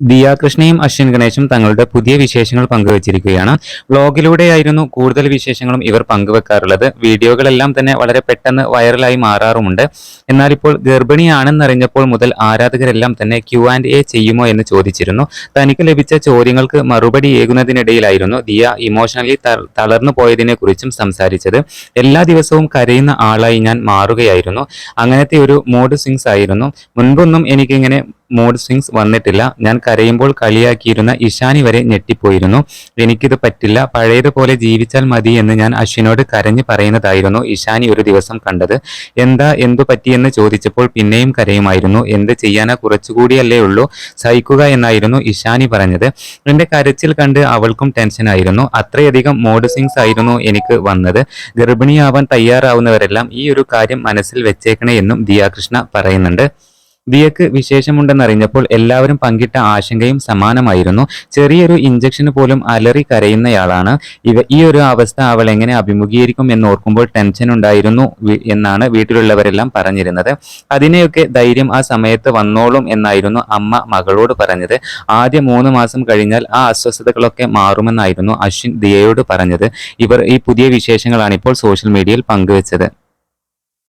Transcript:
ദിയ കൃഷ്ണയും അശ്വിൻ ഗണേശും തങ്ങളുടെ പുതിയ വിശേഷങ്ങൾ പങ്കുവച്ചിരിക്കുകയാണ്. വ്ളോഗിലൂടെയായിരുന്നു കൂടുതൽ വിശേഷങ്ങളും ഇവർ പങ്കുവെക്കാറുള്ളത്. വീഡിയോകളെല്ലാം തന്നെ വളരെ പെട്ടെന്ന് വൈറലായി മാറാറുമുണ്ട്. എന്നാൽ ഇപ്പോൾ ഗർഭിണിയാണെന്നറിഞ്ഞപ്പോൾ മുതൽ ആരാധകരെല്ലാം തന്നെ ക്യു ആൻഡ് എ ചെയ്യുമോ എന്ന് ചോദിച്ചിരുന്നു. തനിക്ക് ലഭിച്ച ചോദ്യങ്ങൾക്ക് മറുപടി ഏകുന്നതിനിടയിലായിരുന്നു ദിയ ഇമോഷണലി തളർന്നു പോയതിനെ കുറിച്ചും സംസാരിച്ചത്. എല്ലാ ദിവസവും കരയുന്ന ആളായി ഞാൻ മാറുകയായിരുന്നു. അങ്ങനത്തെ ഒരു മൂഡ് സ്വിങ്സ് ആയിരുന്നു. മുൻപൊന്നും എനിക്കിങ്ങനെ മൂഡ് സ്വിങ്സ് വന്നിട്ടില്ല. ഞാൻ കരയുമ്പോൾ കളിയാക്കിയിരുന്ന ഇഷാനി വരെ ഞെട്ടിപ്പോയിരുന്നു. എനിക്കിത് പറ്റില്ല. പഴയതുപോലെ ജീവിച്ചാൽ മതി എന്ന് ഞാൻ അശ്വിനോട് കരഞ്ഞു പറയുന്നതായിരുന്നു ഇഷാനി ഒരു ദിവസം കണ്ടത്. എന്താ എന്തു പറ്റിയെന്ന് ചോദിച്ചപ്പോൾ പിന്നെയും കരയുമായിരുന്നു. എന്ത് ചെയ്യാനാ? കുറച്ചുകൂടിയല്ലേ ഉള്ളൂ. സഹിക്കുക എന്നായിരുന്നു ഇഷാനി പറഞ്ഞത്. എന്റെ കരച്ചിൽ കണ്ട് അവൾക്കും ടെൻഷനായിരുന്നു അത്രയധികം മോഡ് സ്വിങ്സ് ആയിരുന്നു എനിക്ക് വന്നത്. ഗർഭിണിയാവാൻ തയ്യാറാവുന്നവരെല്ലാം ഈ ഒരു കാര്യം മനസ്സിൽ വെച്ചേക്കണേ എന്നും ദിയാകൃഷ്ണ പറയുന്നുണ്ട്. ദിയക്ക് വിശേഷമുണ്ടെന്നറിഞ്ഞപ്പോൾ എല്ലാവരും പങ്കിട്ട ആശങ്കയും സമാനമായിരുന്നു. ചെറിയൊരു ഇഞ്ചക്ഷന് പോലും അലറി കരയുന്നയാളാണ്. ഇവ ഈ ഒരു അവസ്ഥ അവൾ എങ്ങനെ അഭിമുഖീകരിക്കും എന്ന് ഓർക്കുമ്പോൾ ടെൻഷൻ ഉണ്ടായിരുന്നു എന്നാണ് വീട്ടിലുള്ളവരെല്ലാം പറഞ്ഞിരുന്നത്. അതിനെയൊക്കെ ധൈര്യം ആ സമയത്ത് വന്നോളും എന്നായിരുന്നു അമ്മ മകളോട് പറഞ്ഞത്. ആദ്യ മൂന്ന് മാസം കഴിഞ്ഞാൽ ആ അസ്വസ്ഥതകളൊക്കെ മാറുമെന്നായിരുന്നു അശ്വിൻ ദിയയോട് പറഞ്ഞത്. ഇവർ ഈ പുതിയ വിശേഷങ്ങളാണ് ഇപ്പോൾ സോഷ്യൽ മീഡിയയിൽ പങ്കുവച്ചത്.